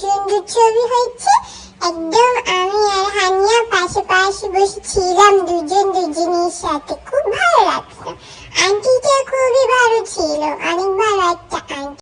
সুন্দর ছবি হয়েছে। একদম আমি আর হানিয়া পাশে বসে ছিলাম দুজন দুজনের সাথে। খুব ভালো লাগছে। আন্টিটা খুবই ভালো ছিল, অনেক ভালো একটা আন্টি।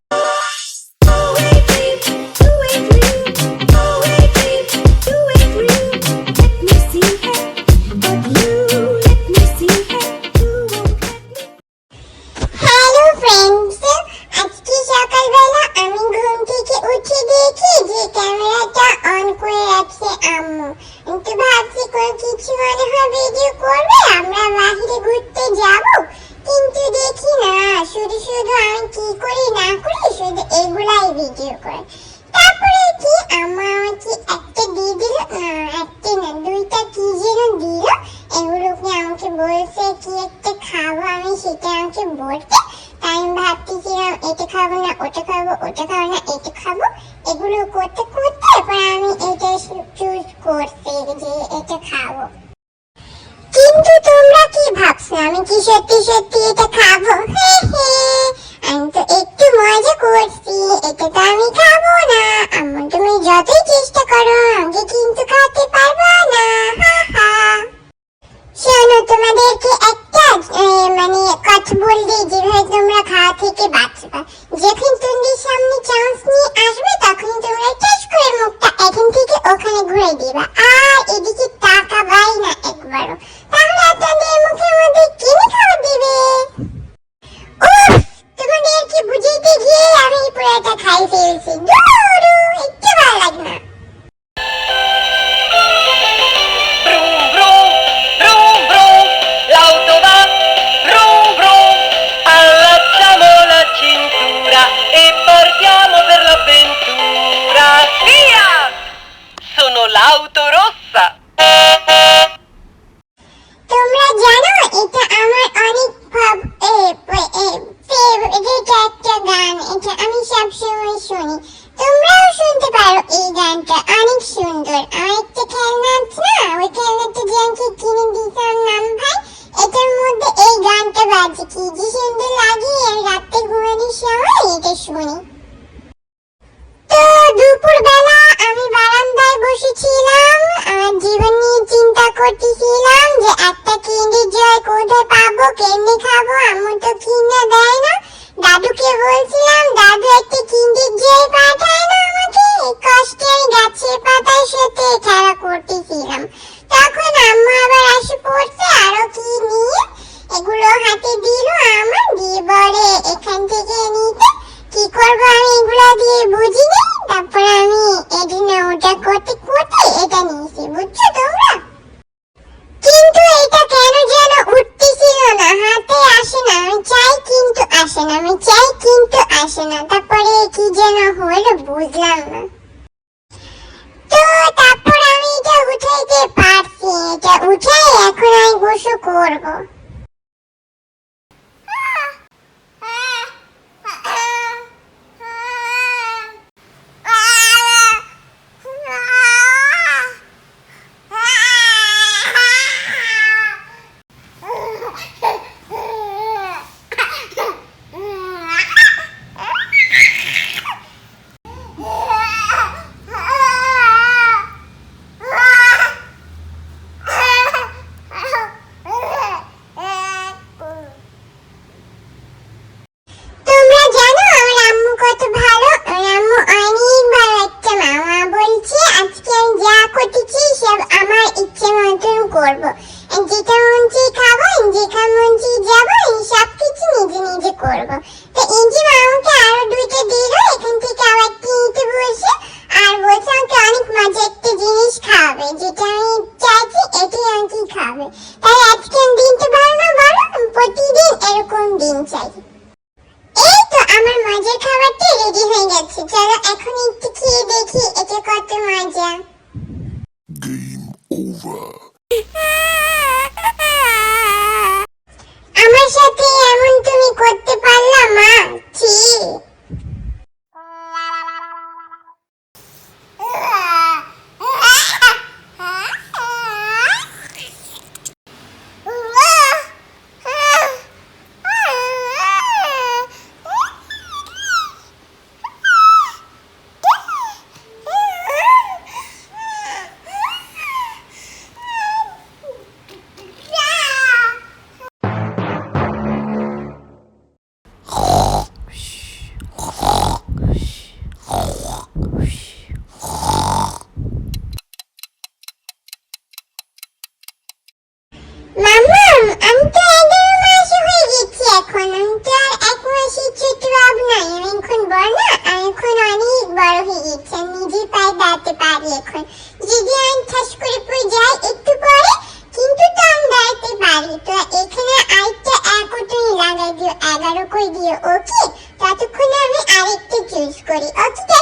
আম্মা আমাকে একটা দিয়ে দিল একটা না, দুইটা কি যেন দিল এগুলো কি আমাকে বলছে কি একটা খাব আমি, সেটা আমাকে বলতে তাই আমি ভাবতেছিলাম এটা খাব না, ওটা খাব ওটা খাব না, এটা খাব। এগুলো করতে করতে এরপর আমি এটা চুজ করছি যে এটা খাব। কিন্তু তোমরা কি ভাবছ? আমি কি সত্যি সত্যি এটা খাব? আমি তো একটু মজা করছি, এটা তো আমি খাব না। করো কিন্তু পারব না শোনো তোমাদেরকে একটা মানে কথা যেভাবে তোমরা খাওয়া থেকে বাঁচবা যখন তোমাদের সামনে চান্স নিয়ে আসবে তখন তোমরা করে মুখটা এখান থেকে ওখানে ঘুরে দিবা আর এদিকে তাকাবাই না একবারও তাহলে আপনাদের মুখের মধ্যে কিনে খাওয়া দিবে উফ তোমাদেরকে বুঝাইতে গিয়ে আমি পুরোটা খাই ফেলছি। শুনি। তোমরাও শুনতে পারো। এই গানটা অনেক সুন্দর। আমার একটা খেলনা আছে না? ওই খেলনাটা যে আমাকে কিনে দিয়েছে আমার নাম ভাই? এটার মধ্যে এই গানটা বাজে কি? যে সুন্দর লাগে আমি রাতে ঘুমানোর সময় এটা শুনি। তো দুপুরবেলা আমি বারান্দায় বসেছিলাম। আমার জীবন নিয়ে চিন্তা করতেছিলাম যে একটা কিন্ডি জয় কোথায় পাবো খাব? তো দেয় না। দাদুকে বলছিলাম, দাদু, একটা কি যেন হলো বুঝলাম না। তো তারপর আমি এটা উঠাইতে পারছি, এটা উঠাই এখন আমি করব। না এখন অনেক বড় হয়ে গেছে, নিজে পায়ে দাঁড়াতে পারি এখন। যদি আমি ঠাস করে পড়ে যাই একটু পরে, কিন্তু তো আমি দাঁড়াতে পারি। তো এখানে আরেকটা এক তুমি লাগাই দিও, এগারো করে দিও, ওকে? ততক্ষণে আমি আরেকটা চুজ করি, ওকে?